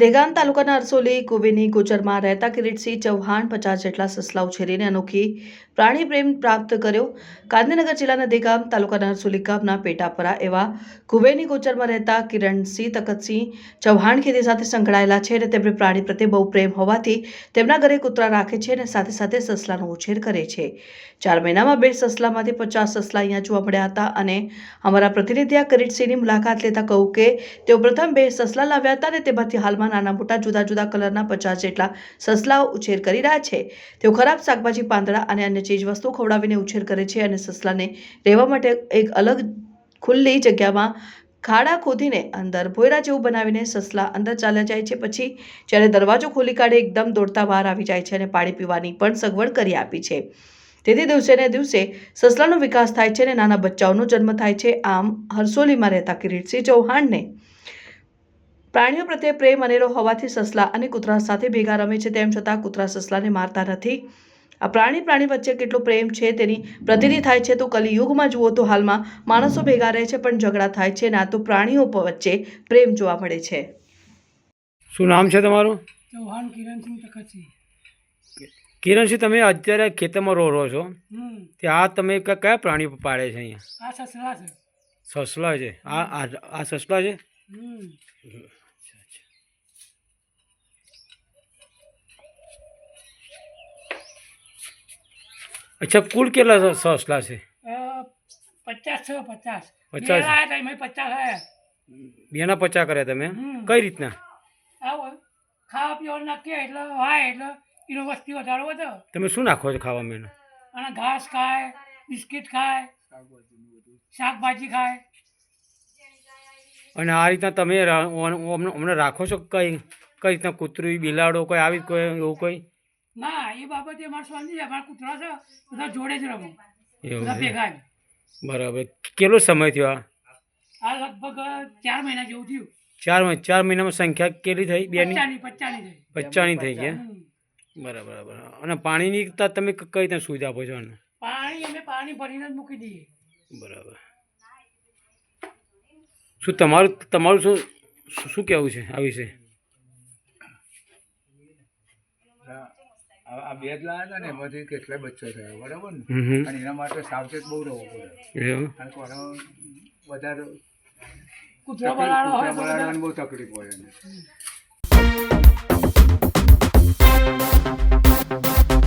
દેગામ તાલુકાના અરસોલી, કુવેની, ગુજરમાં રહેતા કિરીટસિંહ ચૌહાણ પચાસ જેટલા સસલા ઉછેરીને અનોખી પ્રાણી પ્રેમ પ્રાપ્ત કર્યો. ગાંધીનગર જિલ્લાના દેગામ તાલુકાના અરસોલી ગામના પેટાપરા એવા કુવેની, ગુજરમાં રહેતા કિરણસિંહ તકતસિંહ ચૌહાણ ખેતી સાથે સંકળાયેલા છે અને તેમને પ્રાણી પ્રત્યે બહુ પ્રેમ હોવાથી તેમના ઘરે કૂતરા રાખે છે અને સાથે સાથે સસલાનો ઉછેર કરે છે. ચાર મહિનામાં બે સસલામાંથી પચાસ સસલા અહીંયા જોવા મળ્યા હતા અને અમારા પ્રતિનિધિ આ કિરીટસિંહની મુલાકાત લેતા કહ્યું કે તેઓ પ્રથમ બે સસલા લાવ્યા હતા અને તેમાંથી હાલમાં નાના મોટા જુદા જુદા કલરના પચાસ જેટલા સસલાઓ ઉછેર કરી રહ્યા છે. તેઓ ખરાબ શાકભાજી, પાંદડા અને અન્ય ચીજ વસ્તુ ખવડાવીને ઉછેર કરે છે અને સસલાને રહેવા માટે એક અલગ ખુલ્લી જગ્યામાં ખાડા ખોદીને અંદર ભોયરા જેવું બનાવીને સસલા અંદર ચાલ્યા જાય છે. પછી જ્યારે દરવાજો ખોલી કાઢે, એકદમ દોડતા બહાર આવી જાય છે અને પાણી પીવાની પણ સગવડ કરી આપી છે. તેથી દિવસે ને દિવસે સસલાનો વિકાસ થાય છે અને નાના બચ્ચાઓનો જન્મ થાય છે. આમ હરસોલીમાં રહેતા કિરીટસિંહ ચૌહાણને પ્રાણીઓ પ્રત્યે પ્રેમ અનેરો હોવાથી સસલા અને કૂતરા સાથે ભેગા રમે છે તેમ છતાં કૂતરા સસલાને મારતા નથી. આ પ્રાણી પ્રાણી વચ્ચે કેટલો પ્રેમ છે તેની પ્રતિનિધિ થાય છે. તો કલિયુગમાં જુઓ તો હાલમાં માણસો ભેગા રહે છે પણ ઝઘડા થાય છે ના તો પ્રાણીઓ વચ્ચે પ્રેમ જોવા મળે છે. શું નામ છે તમારું? ચૌહાણ કિરણસિંહ તખતસિંહ. કિરણસિંહ તમે અત્યારે ખેતરમાં રહો રહો છો? તે ત્યાં તમે કયા પ્રાણીઓ પાળે છે અહીંયા? આ સસલા છે. સસલા છે. આ આ આ સસલા છે? અચ્છા કુલ કેટલા સોસ સસલા છે? પચાસ છે પચાસ. પચાસ? પચાસ બેના પચા કર્યા તમે કઈ રીતના? આવો. ખાવા પીવાનું નાખીએ એટલે વાય એટલે એનો વસ્તી વધારો વધે. તમે શું નાખો છો ખાવામાં એનો અને ઘાસ ખાય બિસ્કિટ ખાય શાકભાજી ખાય. અને આ રીતના તમે અમને રાખો છો કઈ કઈ રીતના કૂતરું બિલાડો કોઈ આવી કોઈ એવું કોઈ? ના એ બાબતે અમારે સ્વામી છે કૂતરા છે બધા જોડે જ રમો. એવું બધા ભેગા બરાબર. કેટલો સમય થયો આ? આ લગભગ ચાર મહિના જેવું થયું. ચાર મહિના ચાર મહિનામાં સંખ્યા કેટલી થઈ બેની? પચાની પચાની થઈ. થઈ ગયા. બરાબર બરાબર. અને પાણીની તમે કઈ રીતના સુવિધા આપો છો આને? પાણી અમે પાણી ભરીને જ મૂકી દઈએ. બરાબર. શું તમારું તમારું શું શું- શું કહેવું છે આ વિશે? આ આ બે જ લાયા હતા ને એમાંથી કેટલાય બચ્ચો થયો બરાબર ને. અને એના માટે સાવચેત બહુ રહેવું પડે. કારણ કે વધારે કૂતરો હોય બહુ તકલીફ પડે એને.